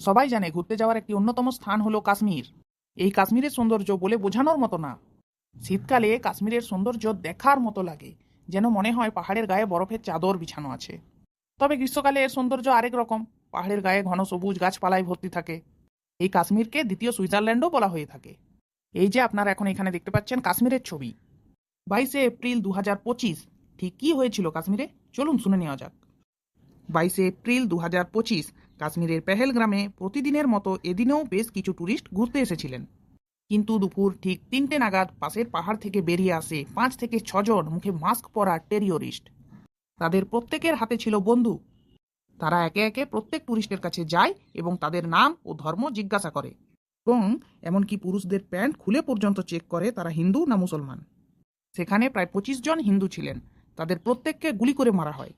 সবাই জানে ঘুরতে যাওয়ার একটি অন্যতম স্থান হলো কাশ্মীর। এই কাশ্মীরের সৌন্দর্য বলে বোঝানোর মতো না। শীতকালে কাশ্মীরের সৌন্দর্য দেখার মতো লাগে, যেন মনে হয় পাহাড়ের গায়ে বরফের চাদর বিছানো আছে। তবে গ্রীষ্মকালে এর সৌন্দর্য আরেক রকম, পাহাড়ের গায়ে ঘন সবুজ গাছপালায় ভর্তি থাকে। এই কাশ্মীরকে দ্বিতীয় সুইজারল্যান্ডও বলা হয়ে থাকে। এই যে আপনারা এখন এখানে দেখতে পাচ্ছেন কাশ্মীরের ছবি। বাইশে এপ্রিল দু হাজার পঁচিশ, ঠিক কী হয়েছিল কাশ্মীরে? চলুন শুনে নেওয়া যাক। বাইশে এপ্রিল দু হাজার পঁচিশ কাশ্মীরের পেহেলগ্রামে প্রতিদিনের মতো এদিনেও বেশ কিছু ট্যুরিস্ট ঘুরতে এসেছিলেন। কিন্তু দুপুর ঠিক তিনটে নাগাদ পাশের পাহাড় থেকে বেরিয়ে আসে পাঁচ থেকে ছজন মুখে মাস্ক পরা টেরিওরিস্ট। তাদের প্রত্যেকের হাতে ছিল বন্দুক। তারা একে একে প্রত্যেক ট্যুরিস্টের কাছে যায় এবং তাদের নাম ও ধর্ম জিজ্ঞাসা করে। এবং এমনকি পুরুষদের প্যান্ট খুলে পর্যন্ত চেক করে তারা হিন্দু না মুসলমান। সেখানে প্রায় পঁচিশ জন হিন্দু ছিলেন। তাদের প্রত্যেককে গুলি করে মারা হয়।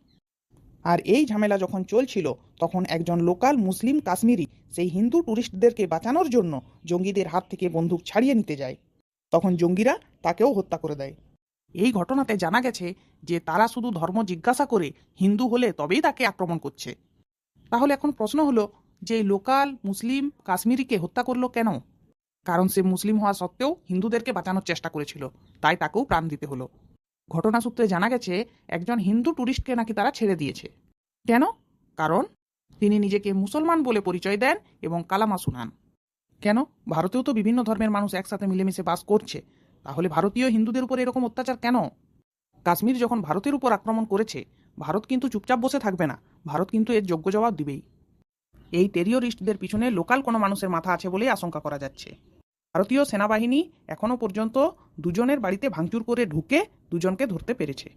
আর এই ঝামেলা যখন চলছিল, তখন একজন লোকাল মুসলিম কাশ্মীরি, সেই হিন্দু ট্যুরিস্টদেরকে বাঁচানোর জন্য জঙ্গিদের হাত থেকে বন্দুক ছাড়িয়ে নিতে যায়। তখন জঙ্গিরা তাকেও হত্যা করে দেয়। এই ঘটনাতে জানা গেছে যে, তারা শুধু ধর্ম জিজ্ঞাসা করে হিন্দু হলে তবেই তাকে আক্রমণ করছে। তাহলে এখন প্রশ্ন হলো, যে লোকাল মুসলিম কাশ্মীরিকে হত্যা করল কেন? কারণ সে মুসলিম হওয়া সত্ত্বেও হিন্দুদেরকে বাঁচানোর চেষ্টা করেছিল, তাই তাকেও প্রাণ দিতে হলো। ঘটনা সূত্রে জানা গেছে, একজন হিন্দু ট্যুরিস্টকে নাকি তারা ছেড়ে দিয়েছে। কেন? কারণ তিনি নিজেকে মুসলমান বলে পরিচয় দেন এবং কালামা শুনান। কেন? ভারতেও তো বিভিন্ন ধর্মের মানুষ একসাথে মিলেমিশে বাস করছে। তাহলে ভারতীয় হিন্দুদের উপর এরকম অত্যাচার কেন? কাশ্মীর যখন ভারতের উপর আক্রমণ করেছে, ভারত কিন্তু চুপচাপ বসে থাকবে না। ভারত কিন্তু এর যোগ্য জবাব দিবেই। এই টেরিওরিস্টদের পিছনে লোকাল কোনো মানুষের মাথা আছে বলেই আশঙ্কা করা যাচ্ছে। ভারতীয় সেনাবাহিনী এখনও পর্যন্ত দুজনের বাড়িতে ভাঙচুর করে ঢুকে দুজনকে ধরতে পেরেছে।